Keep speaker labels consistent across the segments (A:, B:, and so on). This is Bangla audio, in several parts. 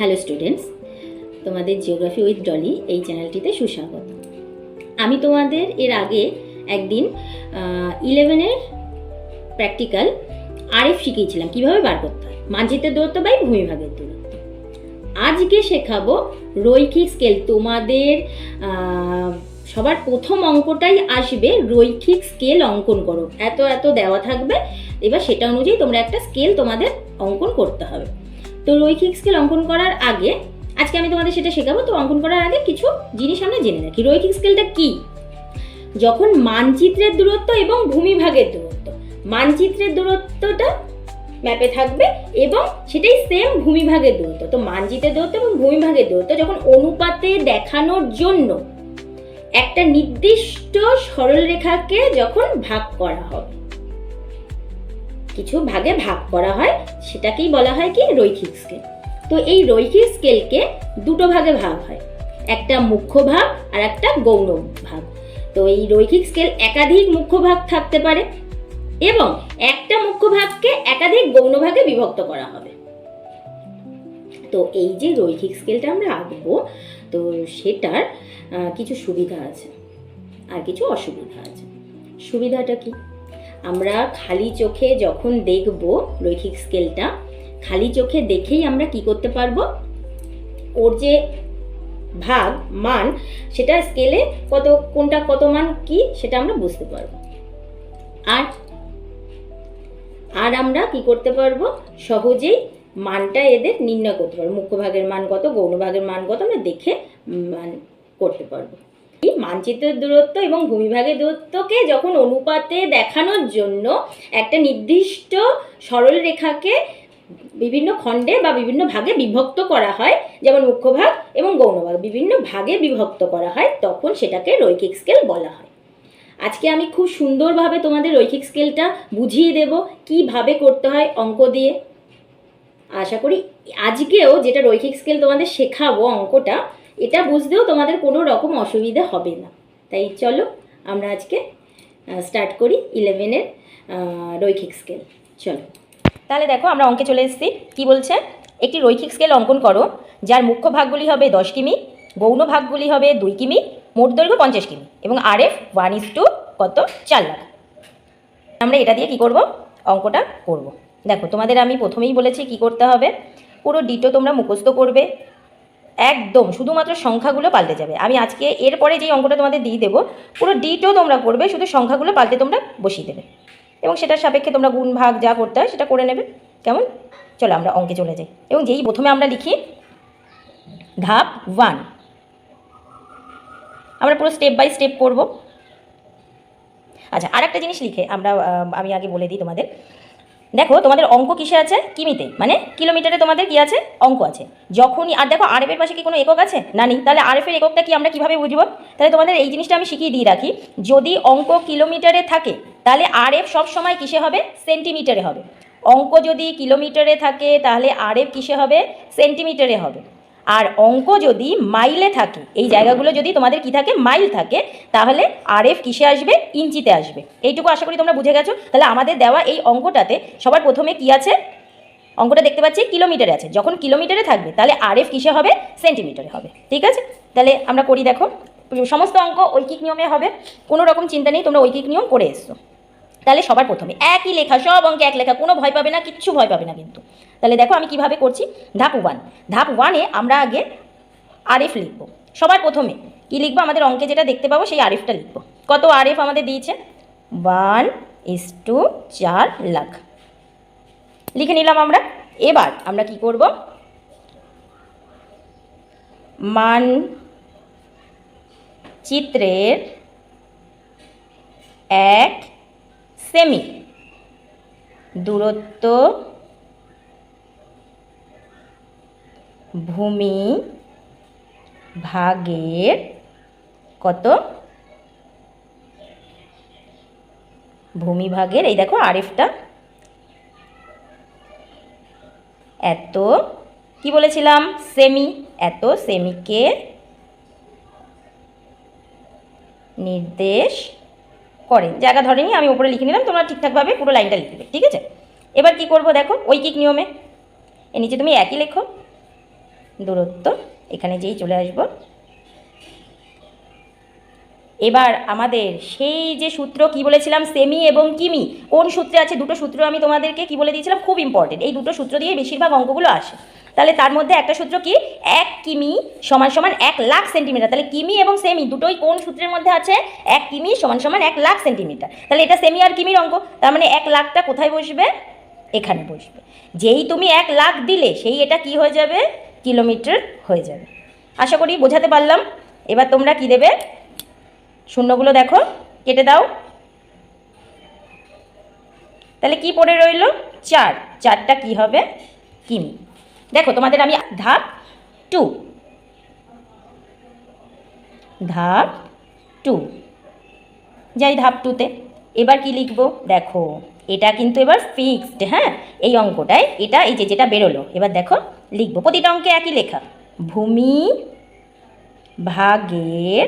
A: হ্যালো স্টুডেন্টস তোমাদের জিওগ্রাফি উইথ ডলি এই চ্যানেলটিতে সুস্বাগত। আমি তোমাদের এর আগে একদিন ইলেভেনের প্র্যাকটিক্যাল আরএফ শিখিয়েছিলাম, কীভাবে বার করতে হয়। মানচিত্রের দূরত্ব বাই ভূমিভাগের দূরত্ব। আজকে শেখাবো রৈখিক স্কেল তোমাদের সবার প্রথম অঙ্কটাই আসবে রৈখিক স্কেল অঙ্কন করো। এত এত দেওয়া থাকবে, এবার সেটা অনুযায়ী তোমরা একটা স্কেল তোমাদের অঙ্কন করতে হবে। তো রৈখিক স্কেল অঙ্কন করার আগে, আজকে আমি তোমাদের সেটা শেখাবো, তো অঙ্কন করার আগে কিছু জিনিস আমরা জেনে রাখি। রৈখিক স্কেলটা কি? যখন মানচিত্রের দূরত্ব এবং ভূমিভাগের দূরত্ব, মানচিত্রের দূরত্বটা ম্যাপে থাকবে এবং সেটাই সেম ভূমিভাগের দূরত্ব। তো মানচিত্রের দূরত্ব এবং ভূমিভাগের দূরত্ব যখন অনুপাতে দেখানোর জন্য একটা নির্দিষ্ট সরলরেখাকে যখন ভাগ করা হবে কিছু ভাগে ভাগ করা হয়, সেটাকেই বলা হয় কি? রৈখিক স্কেল তো এই রৈখিক স্কেলকে দুটো ভাগে ভাগ হয়, একটা মুখ্য ভাগ আর একটা গৌণ ভাগ। তো এই রৈখিক স্কেল একাধিক মুখ্য ভাগ থাকতে পারে এবং একটা মুখ্য ভাগকে একাধিক গৌণ ভাগে বিভক্ত করা হবে। তো এই যে রৈখিক স্কেলটা আমরা আঁকবো, তো সেটার কিছু সুবিধা আছে আর কিছু অসুবিধা আছে। সুবিধাটা কি? আমরা খালি চোখে যখন দেখব রৈখিক স্কেলটা, খালি চোখে দেখেই আমরা কি করতে পারব? ওর যে ভাগ, মান, সেটা স্কেলে কত, কোনটা কত মান কি, সেটা আমরা বুঝতে পারব। আর আর আমরা কি করতে পারব? সহজেই মানটা এদের নির্ণয় করতে পারব। মুখ্য ভাগের মান কত, গৌণ ভাগের মান কত, আমরা দেখে মান করতে পারব। মানচিত্রের দূরত্ব এবং ভূমিভাগের দূরত্বকে যখন অনুপাতে দেখানোর জন্য একটা নির্দিষ্ট সরল রেখাকে বিভিন্ন খণ্ডে বা বিভিন্ন ভাগে বিভক্ত করা হয়, যেমন মুখ্য ভাগ এবং গৌণভাগ বিভিন্ন ভাগে বিভক্ত করা হয়, তখন সেটাকে রৈখিক স্কেল বলা হয়। আজকে আমি খুব সুন্দরভাবে তোমাদের রৈখিক স্কেলটা বুঝিয়ে দেব, কীভাবে করতে হয় অঙ্ক দিয়ে। আশা করি আজকেও যেটা রৈখিক স্কেল তোমাদের শেখাবো অঙ্কটা এটা বুঝতেও তোমাদের কোনো রকম অসুবিধা হবে না। তাই চলো, আমরা আজকে স্টার্ট করি ইলেভেনের রৈখিক স্কেল চলো। তাহলে দেখো, আমরা অঙ্কে চলে এসেছি। কি বলছে? একটি রৈখিক স্কেল অঙ্কন করো, যার মুখ্য ভাগগুলি হবে দশ কিমি, গৌণ ভাগগুলি হবে দুই কিমি, মোট দৈর্ঘ্য পঞ্চাশ কিমি, এবং R F one is to কত? চার লাখ। আমরা এটা দিয়ে কি করব? অঙ্কটা করব। দেখো, তোমাদের আমি প্রথমেই বলেছি কি করতে হবে। পুরো ডিটো তোমরা মুখস্থ করবে। একদম, শুধুমাত্র সংখ্যাগুলো পাল্টে যাবে। আমি আজকে এরপরে যেই অঙ্কটা তোমাদের দিয়ে দেবো, পুরো ডিটো তোমরা করবে, শুধু সংখ্যাগুলো পাল্টে তোমরা বসিয়ে দেবে। এবং সেটার সাপেক্ষে তোমরা গুণ, ভাগ যা করতে হয় সেটা করে নেবে। কেমন? চলো আমরা অঙ্কে চলে যাই। এবং যেই প্রথমে আমরা লিখি, ধাপ ওয়ান আমরা পুরো স্টেপ বাই স্টেপ করব। আচ্ছা আর একটা জিনিস লিখে আমরা আমি আগে বলে দিই তোমাদের। দেখো, তোমাদের অঙ্ক কিসে আছে? কিমিতে? মানে কিলোমিটারে তোমাদের কি আছে? অঙ্ক আছে। যখনই, আর দেখো, আরএফের পাশে কি কোনো একক আছে? না নেই। তাহলে আরএফের এককটা কি আমরা কীভাবে বুঝব? তাহলে তোমাদের এই জিনিসটা আমি শিখিয়ে দিয়ে রাখি। যদি অঙ্ক কিলোমিটারে থাকে, তাহলে আরএফ সব সময় কিসে হবে? সেন্টিমিটারে হবে। অঙ্ক যদি কিলোমিটারে থাকে, তাহলে আরএফ কিসে হবে? সেন্টিমিটারে হবে। আর অঙ্ক যদি মাইলে থাকে, এই জায়গাগুলো যদি তোমাদের কি থাকে মাইল থাকে, তাহলে আরএফ কিসে আসবে? ইঞ্চিতে আসবে। এইটুকু আশা করি তোমরা বুঝে গেছো। তাহলে আমাদের দেওয়া এই অঙ্কটাতে সবার প্রথমে কি আছে? অঙ্কটা দেখতে পাচ্ছি কিলোমিটারে আছে। যখন কিলোমিটারে থাকবে, তাহলে আরএফ কিসে হবে? সেন্টিমিটারে হবে। ঠিক আছে? তাহলে আমরা করি দেখো। সমস্ত অঙ্ক ঐকিক নিয়মে হবে। কোনো রকম চিন্তা নেই, তোমরা ঐকিক নিয়ম করে এসছো। তাহলে সবার প্রথমে একই লেখা, সব অঙ্কে এক লেখা, কোনো ভয় পাবে না, কিচ্ছু ভয় পাবে না কিন্তু। তাহলে দেখো আমি কীভাবে করছি? ধাপ ওয়ান ধাপ ওয়ানে আমরা আগে আরএফ লিখব। সবার প্রথমে কি লিখব? আমাদের অঙ্কে যেটা দেখতে পাবো, সেই আরএফটা লিখব। কত আরএফ আমাদের দিয়েছে? ওয়ান ইস টু চার লাখ। লিখে নিলাম আমরা। এবার আমরা কি করব? মান চিত্রের এক সেমি। দূরত্ব ভূমি ভাগের কত? ভূমি ভাগের, এই দেখো আরিফটা। এত, কি বলেছিলাম? সেমি। এত সেমিকে নির্দেশ করে। জায়গা ধরেনি আমি উপরে লিখে নিলাম, তোমরা ঠিকঠাকভাবে পুরো লাইনটা লিখবে ঠিক আছে? এবার কি করব দেখো, ঐকিক নিয়মে। এর নিচে তুমি একই লেখো। দূরত্ব, এখানে যেই চলে আসব। এবার আমাদের সেই যে সূত্র, কি বলেছিলাম? সেমি এবং কিমি। কোন সূত্রে আছে? দুটো সূত্র আমি তোমাদেরকে কি বলে দিয়েছিলাম? খুব ইম্পর্টেন্ট এই দুটো সূত্র দিয়ে বেশিরভাগ অঙ্কগুলো আসে। তাহলে তার মধ্যে একটা সূত্র কি? এক কিমি সমান সমান এক লাখ সেন্টিমিটার। তাহলে কিমি এবং সেমি দুটোই কোন সূত্রের মধ্যে আছে? এক কিমি সমান সমান এক লাখ সেন্টিমিটার। তাহলে এটা সেমি আর কিমির অঙ্ক। তার মানে এক লাখটা কোথায় বসবে? এখানে বসবে। যেই তুমি এক লাখ দিলে, সেই এটা কি হয়ে যাবে? কিলোমিটার হয়ে যাবে। আশা করি বোঝাতে পারলাম। এবার তোমরা কি দেবে? শূন্যগুলো দেখো। কেটে দাও। তাহলে কি পড়ে রইল? চার। চারটা কি হবে? কিমি। দেখো, তোমাদের আমি ধাপ টু ধাপ টু যাই ধাপ টুতে এবার কি লিখব? দেখো, এটা কিন্তু এবার ফিক্সড হ্যাঁ? এই অঙ্কটায় এটা, এই যে যেটা বেরোলো, এবার দেখো, লিখব। প্রতিটা অঙ্কে একই লেখা। ভূমি ভাগের,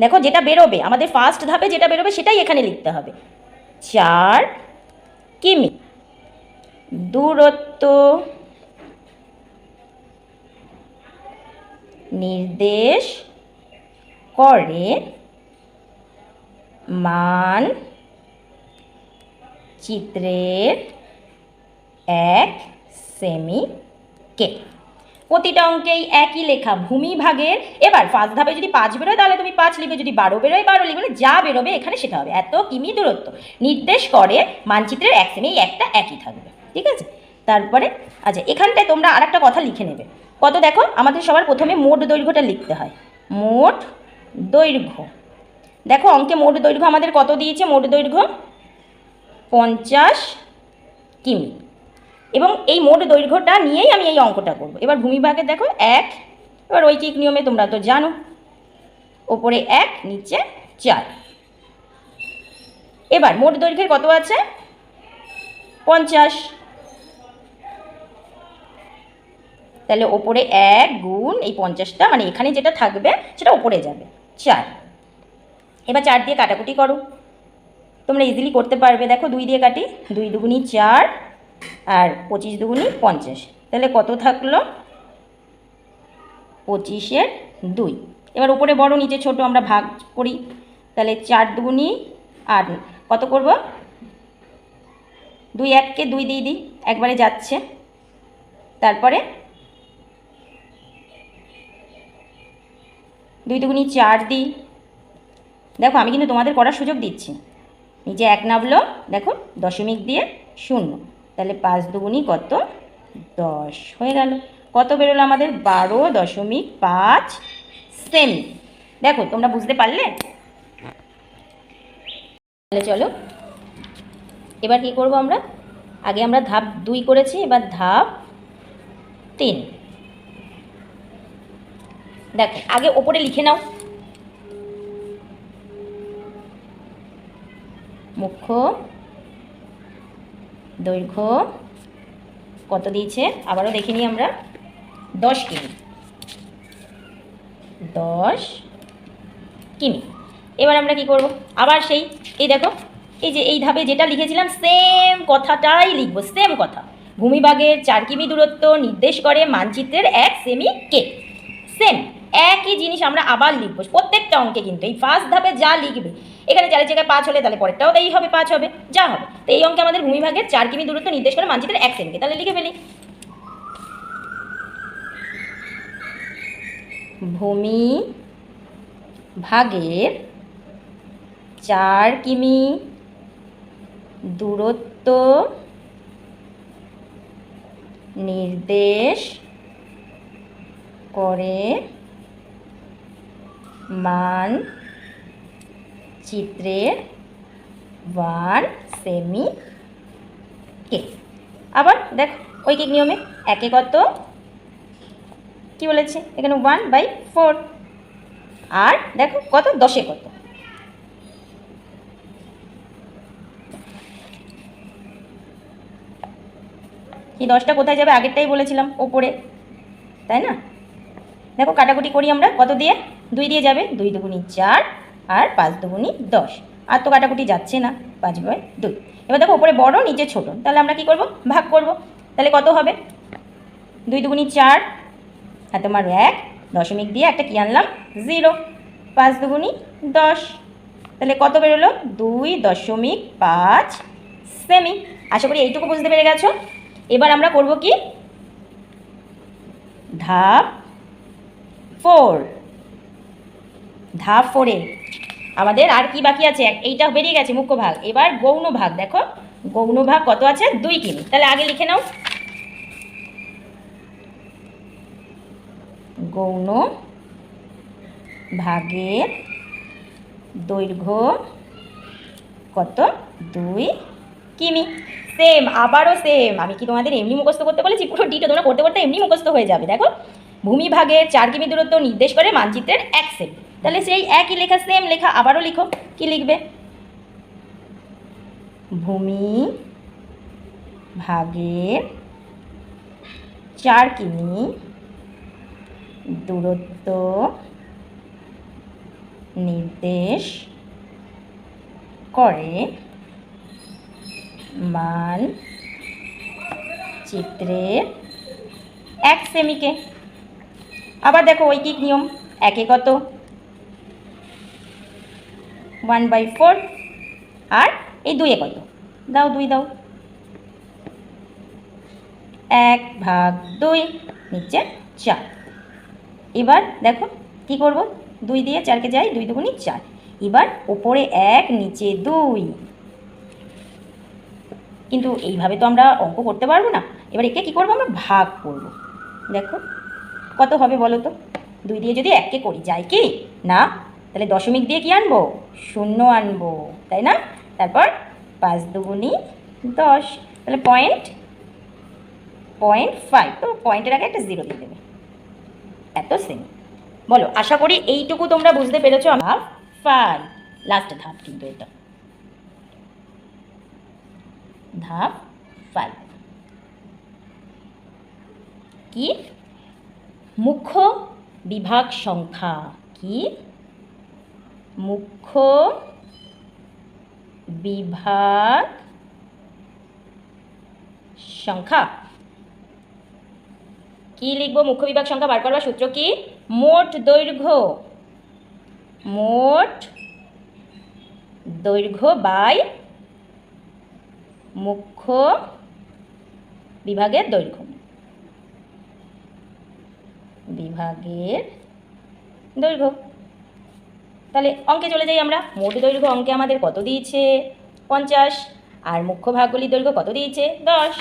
A: দেখো, যেটা বেরোবে, আমাদের ফার্স্ট ধাপে যেটা বেরোবে, সেটাই এখানে লিখতে হবে। চার কিমি। দূরত্ব নির্দেশ করে মান চিত্রের এক সেমি কে প্রতিটা অঙ্কেই একই লেখা, ভূমি ভাগের। এবার ফার্স্ট ধাপে যদি পাঁচ বেরোয়, তাহলে তুমি পাঁচ লিখবে, যদি বারো বেরোয়, বারো লিখবে মানে যা বেরোবে এখানে সেটা হবে। এত কিমি দূরত্ব? নির্দেশ করে মানচিত্রের এক সেমি একটা একই থাকবে। ঠিক আছে? তারপরে আচ্ছা এখানটায় তোমরা আর একটা কথা লিখে নেবে। কত দেখো? আমাদের সবার প্রথমে মোট দৈর্ঘ্যটা লিখতে হয়। মোট দৈর্ঘ্য। দেখো, অঙ্কে মোট দৈর্ঘ্য আমাদের কত দিয়েছে? মোট দৈর্ঘ্য পঞ্চাশ কিমি। এবং এই মোট দৈর্ঘ্যটা নিয়েই আমি এই অঙ্কটা করব। এবার ভূমিভাগের দেখো, এক। এবার ঐকিক নিয়মে তোমরা তো জানো। ওপরে এক, নিচে চার। এবার মোট দৈর্ঘ্যের কত আছে? পঞ্চাশ। তাহলে ওপরে এক গুণ এই পঞ্চাশটা মানে এখানে যেটা থাকবে সেটা ওপরে যাবে। চার। এবার চার দিয়ে কাটাকুটি করো। তোমরা ইজিলি করতে পারবে। দেখো দুই দিয়ে কাটি, দুই দুগুনি চার আর পঁচিশ দুগুনি পঞ্চাশ। তাহলে কত থাকল? পঁচিশের দুই। এবার উপরে বড়, নিচে ছোট আমরা ভাগ করি। তাহলে চার দুগুনি আর কত করব? দুই এককে দুই দিয়ে দিই। একবারে যাচ্ছে। তারপরে দুই দুগুনি চার দিই। দেখো, আমি কিন্তু তোমাদের করার সুযোগ দিচ্ছি। নিচে এক নামলো দেখো, দশমিক দিয়ে শূন্য। তাহলে পাঁচ দুগুনি কত? দশ হয়ে গেল। কত বেরোলো আমাদের? বারো দশমিক পাঁচ সেমি। দেখো, তোমরা বুঝতে পারলে? তাহলে চলো। এবার কি করব আমরা? আগে আমরা ধাপ দুই করেছি, এবার ধাপ তিন। দেখো, আগে ওপরে লিখে নাও। মুখ্য, দৈর্ঘ্য, কত দিয়েছে? আবারও দেখে নিই আমরা। দশ কিমি। দশ কিমি। এবার আমরা কি করব? আবার সেই, এই দেখো, এই যে এই ধাপে যেটা লিখেছিলাম সেম কথাটাই লিখব সেম কথা। ভূমিভাগের চার কিমি দূরত্ব নির্দেশ করে মানচিত্রের এক সেমি কে সেম একই জিনিস আমরা আবার লিখব। প্রত্যেকটা অঙ্কে কিন্তু এই ফার্স্ট ধাপে যা লিখবে, এখানে চারের জায়গায় পাঁচ হলে তাহলে পরেরটাও তাই হবে, পাঁচ হবে, যা হবে। তো এই অঙ্কে আমাদের ভূমিভাগের চার কিমি দূরত্ব নির্দেশ করে মানচিত্রের এক সেমিকে তাহলে লিখে ফেলি। ভূমি ভাগের চার কিমি দূরত্ব নির্দেশ করে মান চিত্রের ওয়ান সেমি কে আবার দেখ ঐকিক নিয়মে একে কত? কি বলেছে? এখানে ওয়ান বাই ফোর আর দেখো, কত? দশে কত? এই দশটা কোথায় যাবে? আগেরটাই বলেছিলাম, ওপরে। তাই না? দেখো, কাটাকুটি করি আমরা। কত দিয়ে? দুই দিয়ে যাবে দুই দুগুনি চার আর পাঁচ দুগুনি দশ। আর তো কাটাকুটি যাচ্ছে না, পাঁচ বাই দুই। এবার দেখো ওপরে বড়, নিচে ছোট। তাহলে আমরা কি করব? ভাগ করব। তাহলে কত হবে? দুই দুগুনি চার আর তোমার এক দশমিক দিয়ে একটা কি আনলাম? জিরো। পাঁচ দুগুনি দশ। তাহলে কত বেরোলো? দুই দশমিক পাঁচ সেমি। আশা করি এইটুকু বুঝতে পেরে গেছো। এবার আমরা করব কি? ধাপ ফোর। ধাপ ফোরে। আমাদের আর কি বাকি আছে? এইটা বেরিয়ে গেছে মুখ্য ভাগ এবার গৌণ ভাগ দেখো। গৌণ ভাগ কত আছে? দুই কিমি। তাহলে আগে লিখে নাও। গৌণ ভাগের দৈর্ঘ্য কত? দুই কিমি। সেম আবারও সেম আমি কি তোমাদের এমনি মুখস্থ করতে বলেছি? পুরো ডিটো তোমরা করতে করতে এমনি মুখস্থ হয়ে যাবে। দেখো, ভূমিভাগের চার কিমি দূরত্ব নির্দেশ করে মানচিত্রের এক সেম তাহলে সেই একই লেখা সেম লেখা আবারও লিখো। কি লিখবে? ভূমি ভাগের চার কিমি দূরত্ব নির্দেশ করে মান চিত্রের এক সেমিকে। আবার দেখো ঐকিক নিয়ম, একে কত? ওয়ান বাই ফোর আর এই দুইয়ে কত? দাও দুই দাও। এক ভাগ দুই, নিচে চার। এবার দেখো কি করব? দুই দিয়ে চারকে যাই, দুই দুগুনি চার। এবার ওপরে এক, নিচে দুই। কিন্তু এইভাবে তো আমরা অঙ্ক করতে পারব না। এবার একে কী করব আমরা? ভাগ করব। দেখো কত হবে বলো তো? দুই দিয়ে যদি এককে করি, যায় কি? না তাহলে দশমিক দিয়ে কি আনব? শূন্য আনব, তাই না? তারপর পাঁচ দুগুনি দশ, তাহলে পয়েন্ট পয়েন্ট ফাইভ তো পয়েন্টের আগে একটা জিরো দিয়ে দেবে। এত সেম বলো, আশা করি এইটুকু তোমরা বুঝতে পেরেছ আমার ফাইভ লাস্ট ধাপ কিন্তু এটা। ধাপ ফাইভ কি? মুখ্য বিভাগ সংখ্যা কি? মুখ্য বিভাগ সংখ্যা। কি লিখব? মুখ্য বিভাগ সংখ্যা বার করবার সূত্র কি? মোট দৈর্ঘ্য। মোট দৈর্ঘ্য বাই মুখ্য বিভাগের দৈর্ঘ্য। বিভাগের দৈর্ঘ্য। তাহলে অঙ্কে চলে যাই আমরা। মোট দৈর্ঘ্য অঙ্কে আমাদের কত দিয়েছে? পঞ্চাশ। আর মুখ্য ভাগগুলির দৈর্ঘ্য কত দিয়েছে? দশ।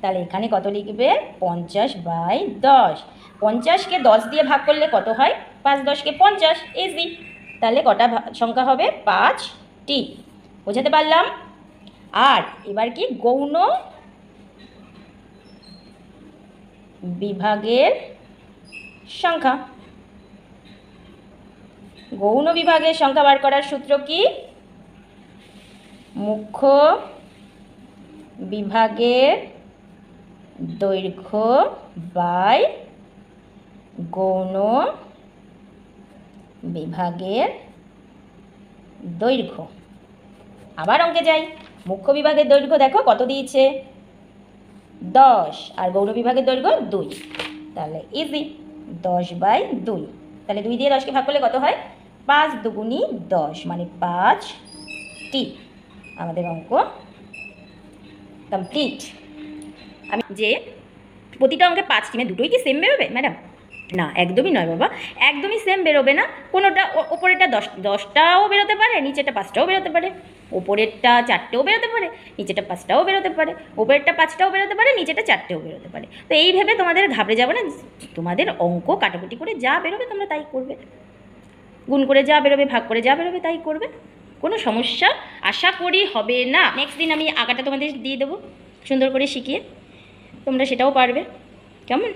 A: তাহলে এখানে কত লিখবে? পঞ্চাশ বাই দশ। পঞ্চাশকে দশ দিয়ে ভাগ করলে কত হয়? পাঁচ দশকে পঞ্চাশ ইজি তাহলে কটা সংখ্যা হবে? পাঁচটি। বোঝাতে পারলাম? আর এবার কি গৌণ বিভাগের সংখ্যা? গৌণ বিভাগের সংখ্যা বার করার সূত্র কি? মুখ্য বিভাগের দৈর্ঘ্য বাই গৌণ বিভাগের দৈর্ঘ্য। আবার অঙ্কে যাই। মুখ্য বিভাগের দৈর্ঘ্য দেখো কত দিয়েছে? দশ। আর গৌণ বিভাগের দৈর্ঘ্য দুই। তাহলে ইজি দশ বাই দুই। তাহলে দুই দিয়ে দশকে ভাগ করলে কত হয়? পাঁচ দুগুনি দশ মানে পাঁচ টি আমাদের অঙ্ক। কমপ্লিট। আমি যে প্রতিটা অঙ্কে পাঁচ টিমে দুটোই কি সেম বেরোবে ম্যাডাম না, একদমই নয় বাবা। একদমই সেম বেরোবে না। কোনোটা ওপরেরটা দশ, দশটাও বেরোতে পারে, নিচেরটা পাঁচটাও বেরোতে পারে। ওপরেরটা চারটেও বেরোতে পারে, নিচেরটা পাঁচটাও বেরোতে পারে। ওপরেরটা পাঁচটাও বেরোতে পারে, নিচেরটা চারটেও বেরোতে পারে। তো এই ভেবে তোমাদের ঘাবড়ে যাবে না। তোমাদের অঙ্ক কাটাকুটি করে যা বেরোবে তোমরা তাই করবে। গুণ করে যা বেরোবে, ভাগ করে যা বেরোবে, তাই করবে। কোনো সমস্যা আশা করি হবে না। নেক্সট দিন আমি আঁকাটা তোমাদের দিয়ে দেবো, সুন্দর করে শিখিয়ে। তোমরা সেটাও পারবে। কেমন?